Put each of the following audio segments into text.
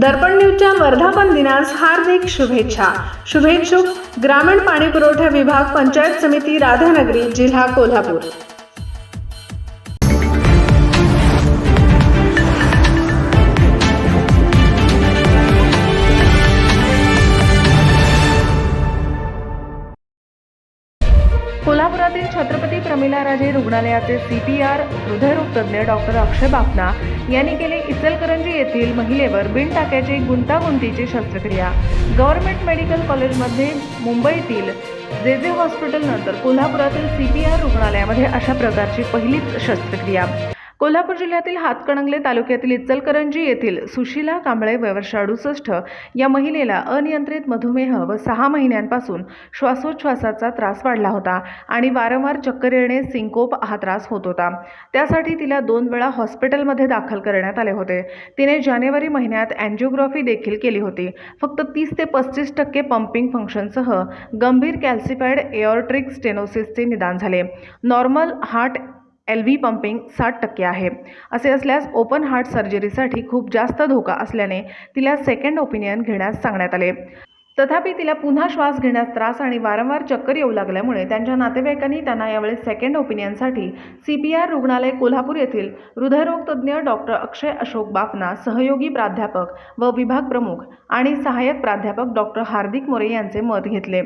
दर्पण न्यूजच्या वर्धापन दिनास हार्दिक शुभेच्छा. शुभेच्छुक ग्रामीण पाणी पुरवठा विभाग पंचायत समिती राधानगरी जिल्हा कोल्हापूर. कोल्हापुरातील छत्रपती प्रमिला राजे रुग्णालयाचे सी टी आर हृदयरोग तज्ज्ञ डॉक्टर अक्षय बापना यांनी केले इचलकरंजी येथील महिलेवर बिन टाक्याची गुंतागुंतीची शस्त्रक्रिया. गव्हर्नमेंट मेडिकल कॉलेजमध्ये मुंबईतील जे जे हॉस्पिटलनंतर कोल्हापुरातील सी टी आर रुग्णालयामध्ये अशा प्रकारची पहिलीच शस्त्रक्रिया. कोल्हापूर जिल्ह्यातील हातकणंगले तालुक्यातील इचलकरंजी येथील सुशीला कांबळे वयवर्ष अडुसष्ट या महिलेला अनियंत्रित मधुमेह व सहा महिन्यांपासून श्वासोच्छ्वासाचा त्रास वाढला होता आणि वारंवार चक्कर येणे सिंकोप हा त्रास होत होता. त्यासाठी तिला दोन वेळा हॉस्पिटलमध्ये दाखल करण्यात आले होते. तिने जानेवारी महिन्यात अँजिओग्राफी देखील केली होती. फक्त तीस ते पस्तीस टक्के पंपिंग फंक्शनसह गंभीर कॅल्सिफाईड एअरट्रिक स्टेनोसिसचे निदान झाले. Normal heart L V pumping साठ टक्के आहे. असे असल्यास ओपन हार्ट सर्जरीसाठी खूप जास्त धोका असल्याने तिला सेकंड ओपिनियन घेण्यास सांगण्यात आले. तथापि तिला पुन्हा श्वास घेण्यास त्रास आणि वारंवार चक्कर येऊ लागल्यामुळे त्यांच्या नातेवाईकांनी त्यांना यावेळी सेकंड ओपिनियनसाठी सी पी आर रुग्णालय कोल्हापूर येथील हृदयरोगतज्ञ डॉक्टर अक्षय अशोक बापना सहयोगी प्राध्यापक व विभाग प्रमुख आणि सहाय्यक प्राध्यापक डॉक्टर हार्दिक मोरे यांचे मत घेतले.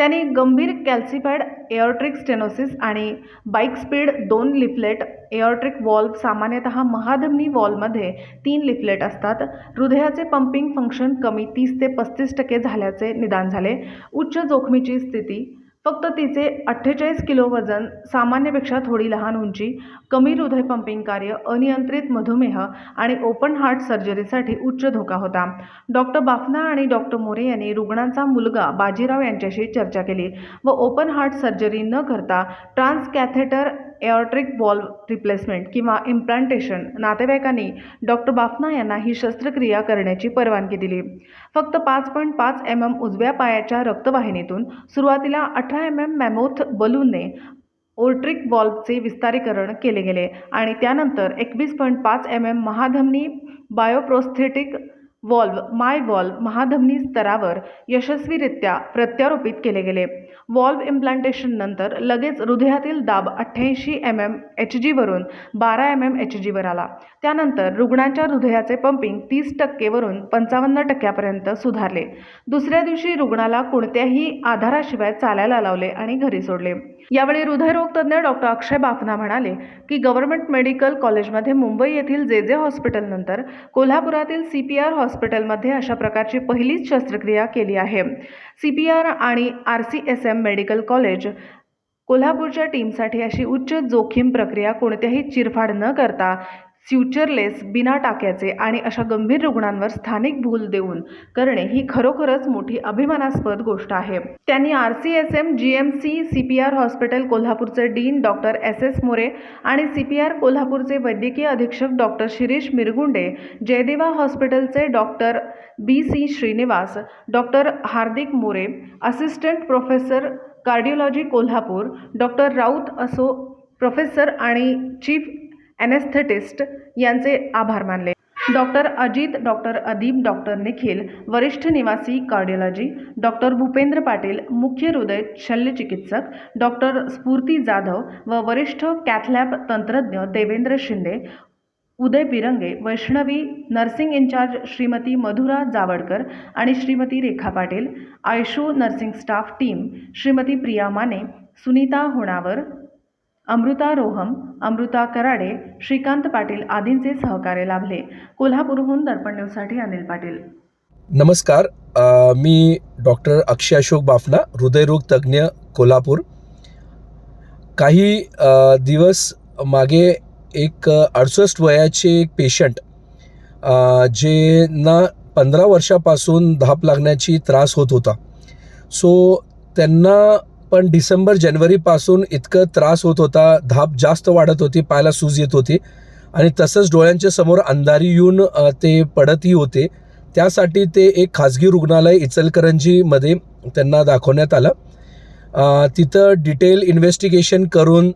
त्यांनी गंभीर कॅल्सिफाईड एअरट्रिक स्टेनोसिस आणि बाईक स्पीड दोन लिफलेट एअरट्रिक वॉल्व सामान्यतः महाधमनी वॉल्वमध्ये तीन लिफलेट असतात. हृदयाचे पंपिंग फंक्शन कमी तीस ते पस्तीस टक्के झाल्याचे निदान झाले. उच्च जोखमीची स्थिती फक्त तिचे अठ्ठेचाळीस किलो वजन सामान्यपेक्षा थोडी लहान उंची कमी हृदय पंपिंग कार्य अनियंत्रित मधुमेह आणि ओपन हार्ट सर्जरीसाठी उच्च धोका होता. डॉक्टर बाफना आणि डॉक्टर मोरे यांनी रुग्णांचा मुलगा बाजीराव यांच्याशी चर्चा केली व ओपन हार्ट सर्जरी न करता trans catheter aortic ball replacement किंवा इम्प्लांटेशन नातेवाईकांनी डॉक्टर बाफना यांना ही शस्त्रक्रिया करण्याची परवानगी दिली. फक्त पाच पॉईंट पाच एम एम उजव्या पायाच्या रक्तवाहिनीतून सुरुवातीला अठरा एम एम मॅमोथ बलूनने ओर्ट्रिक बॉल्बचे विस्तारीकरण केले गेले आणि त्यानंतर एकवीस पॉईंट पाच एम एम महाधमनी बायोप्रोस्थेटिक वॉल्व माय वॉल्व महाधमनी स्तरावर यशस्वीरित्या प्रत्यारोपित केले गेले. वॉल्व इम्प्लांटेशननंतर लगेच हृदयातील दाब अठ्ठ्याऐंशी एम एम एच जीवरून बारा एम एम एच जीवर आला. त्यानंतर रुग्णांच्या हृदयाचे पंपिंग तीस टक्केवरून पंचावन्न टक्क्यापर्यंत सुधारले. दुसऱ्या दिवशी रुग्णाला कोणत्याही आधाराशिवाय चालायला लावले आणि घरी सोडले. यावेळी हृदयरोग तज्ज्ञ डॉक्टर अक्षय बाफना म्हणाले की गव्हर्नमेंट मेडिकल कॉलेजमध्ये मुंबई येथील जे जे हॉस्पिटलनंतर कोल्हापुरातील सी पी आर हॉस्पिटलमध्ये अशा प्रकारची पहिलीच शस्त्रक्रिया केली आहे. सी पी आर आणि R C S M medical college कोल्हापूरच्या टीमसाठी अशी उच्च जोखीम प्रक्रिया कोणत्याही चिरफाड न करता फ्युचरलेस बिना टाक्याचे आणि अशा गंभीर रुग्णांवर स्थानिक भूल देऊन करणे ही खरोखरच मोठी अभिमानास्पद गोष्ट आहे. त्यांनी R C S M G M C C P R hospital कोल्हापूरचे dean doctor S S More आणि सी पी आर कोल्हापूरचे वैद्यकीय अधीक्षक डॉक्टर शिरीष मिरगुंडे जयदेवा हॉस्पिटलचे doctor B C Srinivas doctor Hardik More assistant professor cardiology Kolhapur doctor Raut असो professor आणि chief anaesthetist यांचे आभार मानले. Doctor Ajit doctor Adeep doctor Nikhil वरिष्ठ निवासी कार्डिओलॉजी डॉक्टर भूपेंद्र पाटील मुख्य हृदय शल्यचिकित्सक डॉक्टर स्फूर्ती जाधव व वरिष्ठ कॅथलॅब तंत्रज्ञ देवेंद्र शिंदे उदय पिरंगे वैष्णवी नर्सिंग इन्चार्ज श्रीमती मधुरा जावडकर आणि Shrimati Rekha Patil ICU nursing staff team Shrimati Priya Mane Sunita Honavar Amruta Roham Amruta Karade Shrikant Patil आदींचे सहकार्य लाभले. कोल्हापूरहून दर्पण न्यूजसाठी अनिल पाटील. नमस्कार. मी डॉक्टर अक्षय अशोक बाफना हृदयरोग तज्ज्ञ कोल्हापूर. काही दिवस मागे एक अडुसष्ट वयाचे एक पेशंट जे ना पंधरा वर्षापासून धाप लागण्याची त्रास होत होता. सो त्यांना पण डिसेंबर जानेवारीपासून इतकं त्रास होत होता धाप जास्त वाढत होती पायाला सूज येत होती. आणि तसंच डोळ्यांच्या समोर अंधारी येऊन ते पडतही होते. त्यासाठी ते एक खाजगी रुग्णालय इचलकरंजीमध्ये त्यांना दाखवण्यात आलं. तिथं डिटेल इन्व्हेस्टिगेशन करून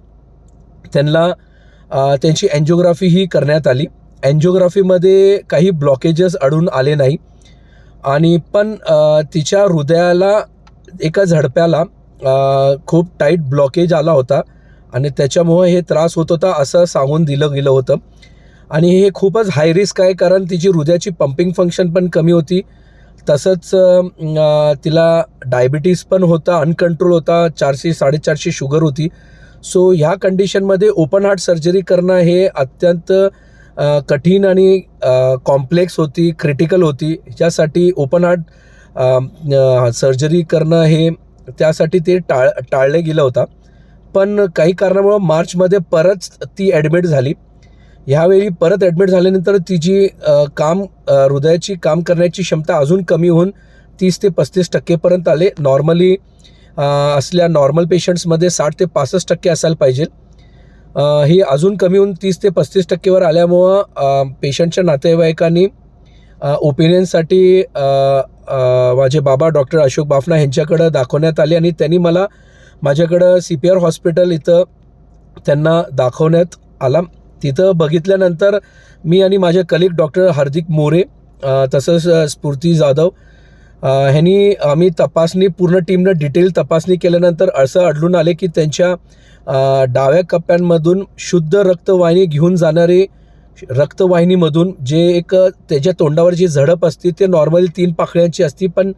त्यांना त्यांची त्यांची अँजिओग्राफीही करण्यात आली. अँजिओग्राफीमध्ये काही ब्लॉकेजेस अडून आले नाही. आणि पण तिच्या हृदयाला एका झडप्याला खूप टाईट ब्लॉकेज आला होता आणि त्याच्यामुळे हे त्रास होत होता असं सांगून दिलं गेलं होतं. आणि हे खूपच हाय रिस्क आहे कारण तिची हृदयाची पंपिंग फंक्शन पण कमी होती. तसंच तिला डायबिटीस पण होता अनकंट्रोल होता चारशे साडेचारशे शुगर होती. सो ह्या कंडिशनमध्ये ओपन हार्ट सर्जरी करणं हे अत्यंत कठीण आणि कॉम्प्लेक्स होती क्रिटिकल होती. ज्यासाठी ओपन हार्ट सर्जरी करणं हे त्यासाठी ते टाळ टाळले गेलं होतं. पण काही कारणामुळं मार्चमध्ये परत ती ॲडमिट झाली. ह्यावेळी परत ॲडमिट झाल्यानंतर तिची काम हृदयाची काम करण्याची क्षमता अजून कमी होऊन तीस ते पस्तीस टक्केपर्यंत आले. नॉर्मली असल्या नॉर्मल पेशंट्समध्ये साठ ते पासष्ट टक्के असायला पाहिजे. ही अजून कमी होऊन तीस ते पस्तीस टक्केवर आल्यामुळं पेशंटच्या नातेवाईकांनी ओपिनियनसाठी माझे बाबा डॉक्टर अशोक बाफना यांच्याकडं दाखवण्यात आले आणि त्यांनी मला माझ्याकडं सी पी आर हॉस्पिटल इथं त्यांना दाखवण्यात आला. तिथं बघितल्यानंतर मी आणि माझे कलिग डॉक्टर हार्दिक मोरे तसंच स्फूर्ती जाधव ह्यांनी आम्ही तपासणी पूर्ण टीमनं डिटेल तपासणी केल्यानंतर असं आढळून आले की त्यांच्या डाव्या कप्प्यांमधून शुद्ध रक्तवाहिनी घेऊन जाणारे रक्तवाहिनीमधून जे एक त्याच्या तोंडावर जी झडप असते ते नॉर्मली तीन पाकळ्यांची असती पण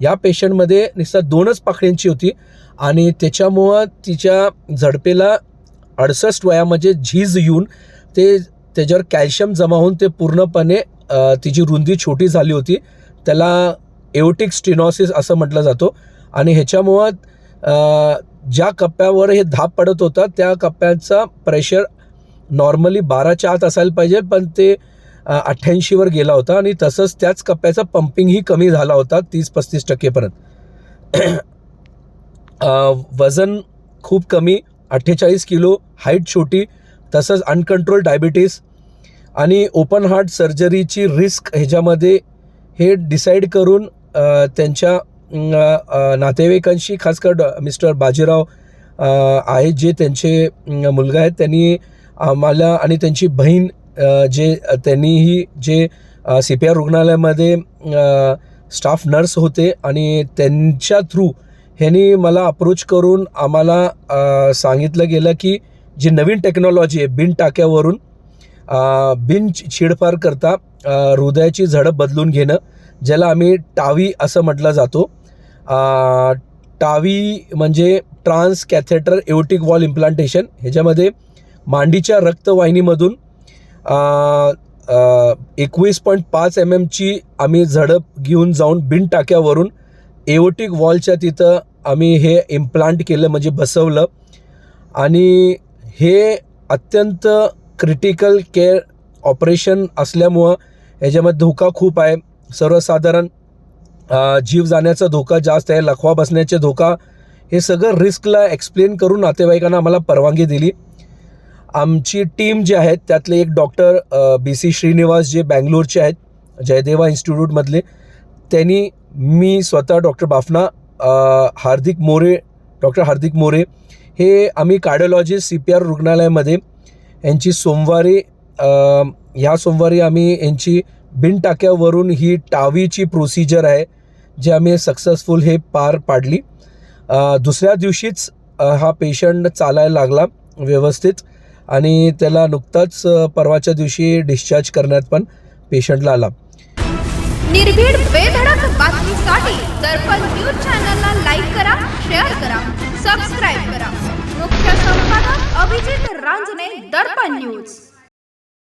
या पेशंटमध्ये नुसतं दोनच पाकळ्यांची होती आणि त्याच्यामुळं तिच्या झडपेला अडसष्ट वयामध्ये झीज येऊन ते त्याच्यावर कॅल्शियम जमा होऊन ते पूर्णपणे तिची रुंदी छोटी झाली होती. त्याला एओटिक स्टिनॉसिस असं म्हटलं जातो आणि ह्याच्यामुळं ज्या कप्प्यावर हे धाप पडत होता त्या कप्प्याचा प्रेशर नॉर्मली बाराच्या आत असायला पाहिजे पण ते अठ्ठ्याऐंशीवर गेला होता आणि तसंच त्याच कप्प्याचा पंपिंगही कमी झाला होता तीस पस्तीस टक्केपर्यंत वजन खूप कमी अठ्ठेचाळीस किलो हाईट छोटी तसंच अनकंट्रोल डायबिटीस आणि ओपन हार्ट सर्जरीची रिस्क ह्याच्यामध्ये हे डिसाईड करून त्यांच्या नातेवाईकांशी खासकर डॉ मिस्टर बाजीराव आहेत जे त्यांचे मुलगा आहेत त्यांनी आम्हाला आणि त्यांची बहीण जे त्यांनीही जे सी पी आर रुग्णालयामध्ये स्टाफ नर्स होते आणि त्यांच्या थ्रू ह्यांनी मला अप्रोच करून आम्हाला सांगितलं गेलं की जी नवीन टेक्नॉलॉजी आहे बिन टाक्यावरून बिन छेडफार करता हृदयाची झडप बदलून घेणं ज्याला आम्ही टावी असं म्हटलं जातो. टावी म्हणजे trans catheter aortic valve implantation ह्याच्यामध्ये मांडीच्या रक्तवाहिनीमधून एकवीस पॉईंट पाच एम एमची आम्ही झडप घेऊन जाऊन बिन टाक्यावरून एओटिक वॉलच्या तिथं आम्ही हे इम्प्लांट केलं म्हणजे बसवलं. आणि हे अत्यंत क्रिटिकल केअर ऑपरेशन असल्यामुळं याच्यामध्ये धोका खूप आहे. सर्वसाधारण जीव जाण्याचा धोका जास्त आहे लखवा बसण्याचे धोका हे सगळं रिस्कला एक्सप्लेन करून नातेवाईकांना आम्हाला परवानगी दिली. आमची टीम जी आहे त्यातले एक डॉक्टर बी सी श्रीनिवास जे बँगलोरचे आहेत जयदेवा इन्स्टिट्यूटमधले त्यांनी मी स्वतः डॉक्टर बाफना हार्दिक मोरे डॉक्टर हार्दिक मोरे हे आम्ही कार्डिओलॉजिस्ट सी पी आर रुग्णालयामध्ये यांची सोमवारी ह्या सोमवारी आम्ही यांची बिनटाक्यावरून ही टावीची प्रोसिजर आहे जी आम्ही सक्सेसफुल हे पार पाडली. दुसऱ्या दिवशीच हा पेशंट चालायला लागला व्यवस्थित. आणि त्याला नुकताच परवाच्या दिवशी डिस्चार्ज करण्यात पण पेशंटला आला. निर्भीड बेधडक बातमीसाठी दर्पण न्यूज चॅनलला लाईक करा शेअर करा सबस्क्राईब करा. मुख्य संपादक अभिजित रांजने दर्पण न्यूज.